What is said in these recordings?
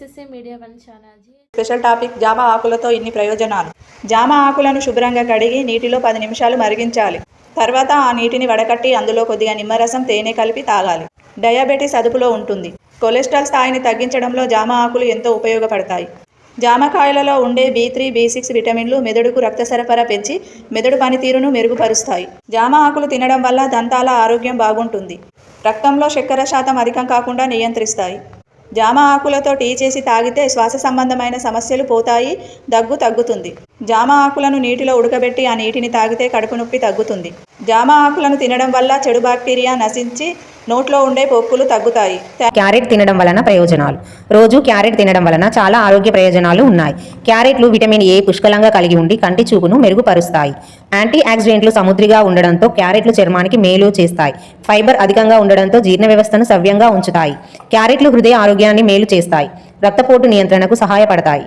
SSA media one channel special topic జామ ఆకులతో ఇన్ని ప్రయోజనాలు. జామ ఆకులను శుభ్రంగా కడిగి నీటిలో పది నిమిషాలు మరిగించాలి. తర్వాత ఆ నీటిని వడకట్టి అందులో కొద్దిగా నిమ్మరసం తేనె కలిపి తాగాలి. డయాబెటీస్ అదుపులో ఉంటుంది. కొలెస్ట్రాల్ స్థాయిని తగ్గించడంలో జామ ఆకులు ఎంతో ఉపయోగపడతాయి. జామకాయలలో ఉండే బి త్రీ బి సిక్స్ విటమిన్లు మెదడుకు రక్త సరఫరా పెంచి మెదడు పనితీరును మెరుగుపరుస్తాయి. జామ ఆకులు తినడం వల్ల దంతాల ఆరోగ్యం బాగుంటుంది. రక్తంలో చక్కెర శాతం అధికం కాకుండా నియంత్రిస్తాయి. జామ ఆకులతో టీ చేసి తాగితే శ్వాస సంబంధమైన సమస్యలు పోతాయి దగ్గు తగ్గుతుంది. జామ ఆకులను నీటిలో ఉడకబెట్టి ఆ నీటిని తాగితే కడుపు నొప్పి తగ్గుతుంది. జామ ఆకులను తినడం వల్ల చెడు బాక్టీరియా నశించి నోట్లో ఉండే పొక్కులు తగ్గుతాయి. క్యారెట్ తినడం వలన ప్రయోజనాలు. రోజు క్యారెట్ తినడం వలన చాలా ఆరోగ్య ప్రయోజనాలు ఉన్నాయి. క్యారెట్లు విటమిన్ ఏ పుష్కలంగా కలిగి ఉండి కంటి చూపును మెరుగుపరుస్తాయి. యాంటీ ఆక్సిడెంట్లు సముద్రిగా ఉండడంతో క్యారెట్లు చర్మానికి మేలు చేస్తాయి. ఫైబర్ అధికంగా ఉండడంతో జీర్ణ వ్యవస్థను సవ్యంగా ఉంచుతాయి. క్యారెట్లు హృదయ ఆరోగ్యాన్ని మేలు చేస్తాయి. రక్తపోటు నియంత్రణకు సహాయపడతాయి.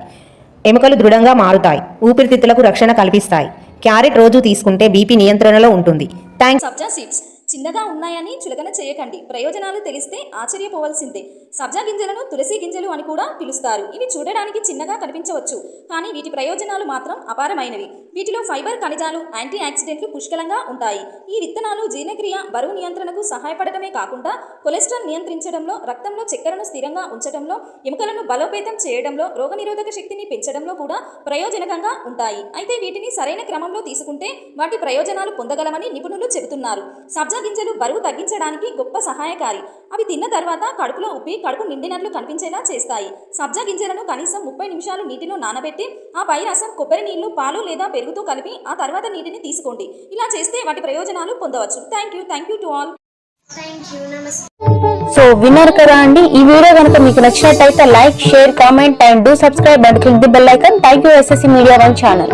ఎముకలు దృఢంగా మారుతాయి. ఊపిరితిత్తులకు రక్షణ కల్పిస్తాయి. క్యారెట్ రోజు తీసుకుంటే బీపీ నియంత్రణలో ఉంటుంది. Thanks sabja seeds. చిన్నగా ఉన్నాయని చులకన చేయకండి. ప్రయోజనాలు తెలిస్తే ఆశ్చర్యపోవలసిందే. సబ్జా గింజలను తులసి గింజలు అని కూడా పిలుస్తారు. ఇవి చూడడానికి చిన్నగా కనిపించవచ్చు కానీ వీటి ప్రయోజనాలు మాత్రం అపారమైనవి. వీటిలో ఫైబర్ ఖనిజాలు యాంటీ ఆక్సిడెంట్లు పుష్కలంగా ఉంటాయి. ఈ విత్తనాలు జీర్ణక్రియ బరువు నియంత్రణకు సహాయపడటమే కాకుండా కొలెస్ట్రాల్ నియంత్రించడంలో రక్తంలో చక్కెరను స్థిరంగా ఉంచడంలో ఎముకలను బలోపేతం చేయడంలో రోగనిరోధక శక్తిని పెంచడంలో కూడా ప్రయోజనకంగా ఉంటాయి. అయితే వీటిని సరైన క్రమంలో తీసుకుంటే వాటి ప్రయోజనాలు పొందగలమని నిపుణులు చెబుతున్నారు. సబ్జా గింజలు బరువు తగ్గించడానికి గొప్ప సహాయకారి. అవి తిన్న తర్వాత కడుపులో ఉప్పి కడుపు నిండినట్లు కనిపించేలా చేస్తాయి. సబ్జా గింజలను కనీసం ముప్పై నిమిషాలు నీటిలో నానబెట్టి ఆ పై రసం కొబ్బరి నీళ్ళు పాలు లేదా పెరుగుతో కలిపి ఆ తర్వాత నీటిని తీసుకోండి. ఇలా చేస్తే వాటి ప్రయోజనాలు పొందవచ్చు. Thank you. Thank you to all. So విన్నారు కదా అండి. ఈ వీడియో కనుక మీకు నచ్చినట్టయితే like share comment and do subscribe and click the bell icon thank you SSC media one channel